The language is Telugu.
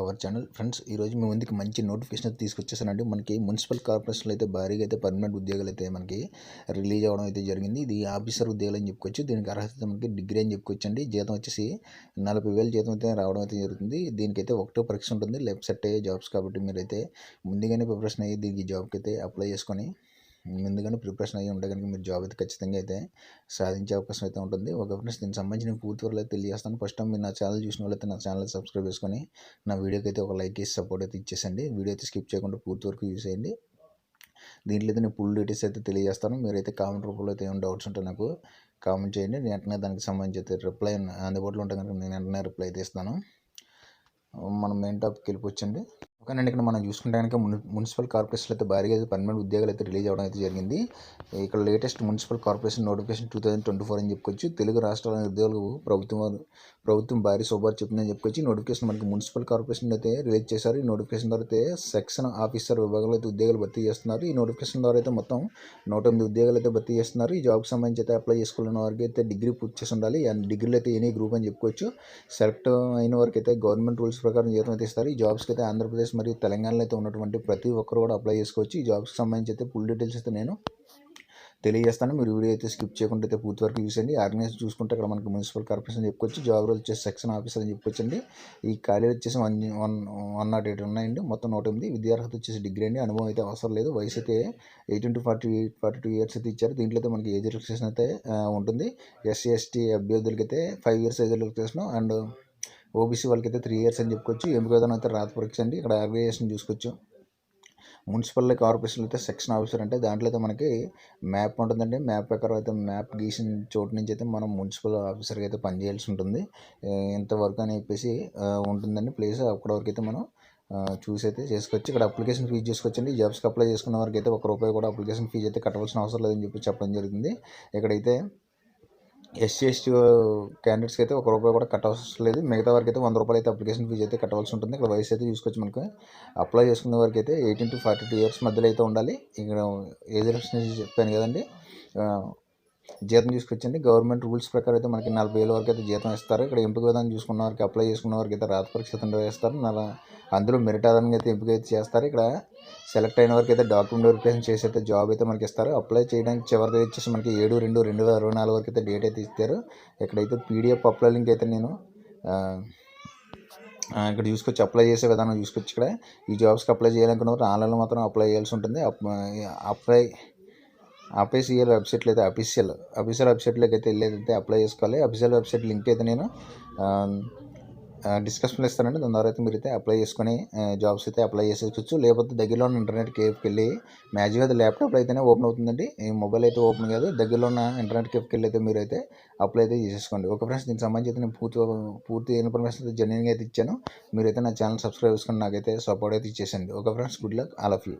Hour channel. ఫ్రెండ్స్ ఈరోజు మీ ముందుకు మంచి నోటిఫికేషన్ తీసుకొచ్చేసానండి. మనకి మున్సిపల్ కార్పొరేషన్లో అయితే భారీగా అయితే పర్మనెంట్ ఉద్యోగాలు అయితే మనకి రిలీజ్ అవ్వడం అయితే జరిగింది. ఇది ఆఫీసర్ ఉద్యోగాలు అని చెప్పుకోవచ్చు. దీనికి అర్హత మనకి డిగ్రీ అని చెప్పుకోవచ్చు అండి జీతం వచ్చేసి నలభై వేలు జీతం అయితే రావడం అయితే జరుగుతుంది. దీనికైతే ఒకటో పరీక్ష ఉంటుంది. లెఫ్ట్ సెట్ అయ్యే జాబ్స్ కాబట్టి మీరైతే ముందుగానే ప్రిపరేషన్ అయ్యి దీనికి జాబ్కి అయితే అప్లై చేసుకొని ముందుగానే ప్రిపరేషన్ అయ్యి ఉంటే కనుక మీరు జాబ్ అయితే ఖచ్చితంగా అయితే సాధించే అవకాశం అయితే ఉంటుంది. ఒక ఫ్రెండ్స్ దీనికి సంబంధించిన పూర్తి వరకు అయితే తెలియజేస్తాను. ఫస్ట్ టైం మీరు నా ఛానల్ చూసిన వాళ్ళైతే నా ఛానల్ సబ్స్క్రైబ్ చేసుకొని నా వీడియోకి అయితే ఒక లైక్ చేసి సపోర్ట్ అయితే ఇచ్చేసండి. వీడియో అయితే స్కిప్ చేయకుండా పూర్తి వరకు యూస్ చేయండి. దీంట్లో అయితే నేను ఫుల్ డీటెయిల్స్ అయితే తెలియజేస్తాను. మీరైతే కామెంట్ రూపంలో అయితే ఏమైనా డౌట్స్ ఉంటే నాకు కామెంట్ చేయండి. నేను వెంటనే దానికి సంబంధించి అయితే రిప్లై అందుబాటులో ఉంటే కనుక నేను వెంటనే రిప్లై అయితే ఇస్తాను. మనం మెయిన్ టాపిక్కి వెళ్ళిపోవచ్చండి. ఓకేనండి ఇక్కడ మనం చూసుకుంటే కనుక మున్సిపల్ కార్పొరేషన్లో అయితే భారీగా అయితే పర్మనెంట్ ఉద్యోగాలు అయితే రిలీజ్ అవ్వడం అయితే జరిగింది. ఇక్కడ latest municipal corporation notification two thousand twenty four అని చెప్పుకోవచ్చు తెలుగు రాష్ట్రాల ఉద్యోగులకు ప్రభుత్వం ప్రభుత్వం భారీ శుభార్ చెప్తుందని చెప్పుకోవచ్చు నోటిఫికేషన్ మనకి మున్సిపల్ కార్పొరేషన్ అయితే రిలీజ్ చేశారు. ఈ నోటిఫికేషన్ ద్వారా అయితే సెక్షన్ ఆఫీసర్ విభాగంలో అయితే ఉద్యోగాలు భర్తీ చేస్తున్నారు. ఈ నోటిఫికేషన్ ద్వారా అయితే మొత్తం నూట ఎనిమిది ఉద్యోగాలు అయితే భర్తీ చేస్తున్నారు. ఈ జాబ్కి సంబంధించి అయితే అప్లై చేసుకున్న వారికి అయితే డిగ్రీ పూర్తి చేసి ఉండాలి. అండ్ డిగ్రీలో అయితే ఎనీ గ్రూప్ అని చెప్పుకోవచ్చు. సెలెక్ట్ అయిన వారికి అయితే గవర్నమెంట్ రూల్స్ ప్రకారం జీతం అయితే ఇస్తారు. ఈ జాబ్స్కి అయితే ఆంధ్రప్రదేశ్ మరియు తెలంగాణలో అయితే ఉన్నటువంటి ప్రతి ఒక్కరు కూడా అప్లై చేసుకోవచ్చు. ఈ జాబ్స్కి సంబంధించి అయితే ఫుల్ డీటెయిల్స్ అయితే నేను తెలియజేస్తాను. మీరు వీడియో అయితే స్కిప్ చేయకుండా అయితే పూర్తి వరకు చూసండి ఆర్గనైజ్ చూసుకుంటే అక్కడ మనకి మున్సిపల్ కార్పొరేషన్ చెప్పుకోవచ్చు జాబ్ రోల్ వచ్చేసి సెక్షన్ ఆఫీసర్ అని చెప్పుకోవచ్చు ఈ ఖాళీలు వచ్చేసి one one one not eight ఉన్నాయండి. మొత్తం నూట ఎనిమిది. విద్యార్హత వచ్చేసి డిగ్రీ అండి. అనుభవం అయితే అవసరం లేదు. వయసు అయితే eighteen to forty forty two years అయితే ఇచ్చారు. దీంట్లో అయితే మనకి ఏజ్ రిలాక్సేషన్ అయితే ఉంటుంది. ఎస్సీ ఎస్టీ అభ్యర్థులకి అయితే five years age relaxation and OBC వాళ్ళకి అయితే త్రీ ఇయర్స్ అని చెప్పుకోవచ్చు. ఎంపిక విధానం అయితే రాత పరీక్ష అండి. ఇక్కడ అగ్రిగేషన్ చూసుకోవచ్చు. మున్సిపల్ కార్పొరేషన్లో అయితే సెక్షన్ ఆఫీసర్ అంటే దాంట్లో అయితే మనకి మ్యాప్ ఉంటుందండి. మ్యాప్ ప్రకారం అయితే మ్యాప్ గీసిన చోటు నుంచి అయితే మనం మున్సిపల్ ఆఫీసర్కి అయితే పనిచేయాల్సి ఉంటుంది. ఇంతవరకు అని చెప్పేసి ఉంటుందండి ప్లేస్. అక్కడ వరకు అయితే మనం చూసి అయితే చేసుకోవచ్చు. ఇక్కడ అప్లికేషన్ ఫీజు చేసుకోవచ్చండి జాబ్స్కి అప్లై చేసుకున్న వారికి అయితే ఒక రూపాయి కూడా అప్లికేషన్ ఫీజు అయితే కట్టవలసిన అవసరం లేదని చెప్పి చెప్పడం జరిగింది ఇక్కడైతే ఎస్సీ ఎస్టీ క్యాండిడేట్స్కి అయితే ఒక రూపాయి కూడా కట్టవలసిన లేదు. మిగతా వారికి అయితే వంద రూపాయలు అయితే అప్లికేషన్ ఫీజు అయితే కట్టవలసి ఉంటుంది. ఇక్కడ వయసు అయితే చూసుకోవచ్చు మనకు. అప్లై చేసుకునే వారికి అయితే eighteen to forty two years మధ్యలో అయితే ఉండాలి. ఇక్కడ ఏజ్ రిస్ట్రిక్షన్ చెప్పాను కదండి. జీతం తీసుకొచ్చండి గవర్నమెంట్ రూల్స్ ప్రకారం అయితే మనకి నలభై వేల వరకు అయితే జీతం ఇస్తారు. ఇక్కడ ఎంపిక విధానం చూసుకున్న వారికి అప్లై చేసుకున్న వారికి అయితే రాత పరీక్ష నిర్వహిస్తారు. నల అందులో మెరిట్ ఆధారంగా అయితే ఎంపిక అయితే చేస్తారు. ఇక్కడ సెలెక్ట్ అయిన వరకు అయితే డాక్యుమెంట్ వెరిఫికేషన్ చేసి అయితే జాబ్ అయితే మనకి ఇస్తారు. అప్లై చేయడానికి చివరి వచ్చేసి మనకి ఏడు రెండు రెండు వేల అరవై నాలుగు వరకు అయితే డేట్ అయితే ఇస్తారు. ఇక్కడైతే పీడిఎఫ్ అప్లై లింక్ అయితే నేను ఇక్కడ చూసుకొచ్చి అప్లై చేసే విధానం చూసుకొచ్చి ఇక్కడ ఈ జాబ్స్కి అప్లై చేయాలనుకున్నవారు ఆన్లైన్లో మాత్రం అప్లై చేయాల్సి ఉంటుంది. అప్లై అఫీషియల్ వెబ్సైట్లో అయితే అఫీషియల్ అఫీషియల్ వెబ్సైట్లోకి అయితే వెళ్ళేదైతే అప్లై చేసుకోవాలి. అఫీషియల్ వెబ్సైట్ లింక్ అయితే నేను డిస్కషన్లో ఇస్తానండి. దాని ద్వారా అయితే మీరు అయితే అప్లై చేసుకుని జాబ్స్ అయితే అప్లై చేసుకోవచ్చు లేకపోతే దగ్గరలో ఉన్న ఇంటర్నెట్ కేఫ్కి వెళ్ళి మ్యాజిక్ అయితే ల్యాప్టాప్ అయితేనే ఓపెన్ అవుతుందండి. ఈ మొబైల్ అయితే ఓపెన్ కాదు. దగ్గరలో ఉన్న ఇంటర్నెట్ కేఫ్కి వెళ్ళి అయితే మీరు అయితే అప్లై అయితే చేసేసుకోండి. ఒక ఫ్రెండ్స్ దీనికి సంబంధించి అయితే నేను పూర్తి పూర్తి ఇన్ఫర్మేషన్ అయితే జెన్యున్గా అయితే ఇచ్చాను. మీరైతే నా ఛానల్ సబ్స్క్రైబ్ చేసుకుని నాకైతే సపోర్ట్ అయితే ఇచ్చేసండి ఒక friends good luck all of you.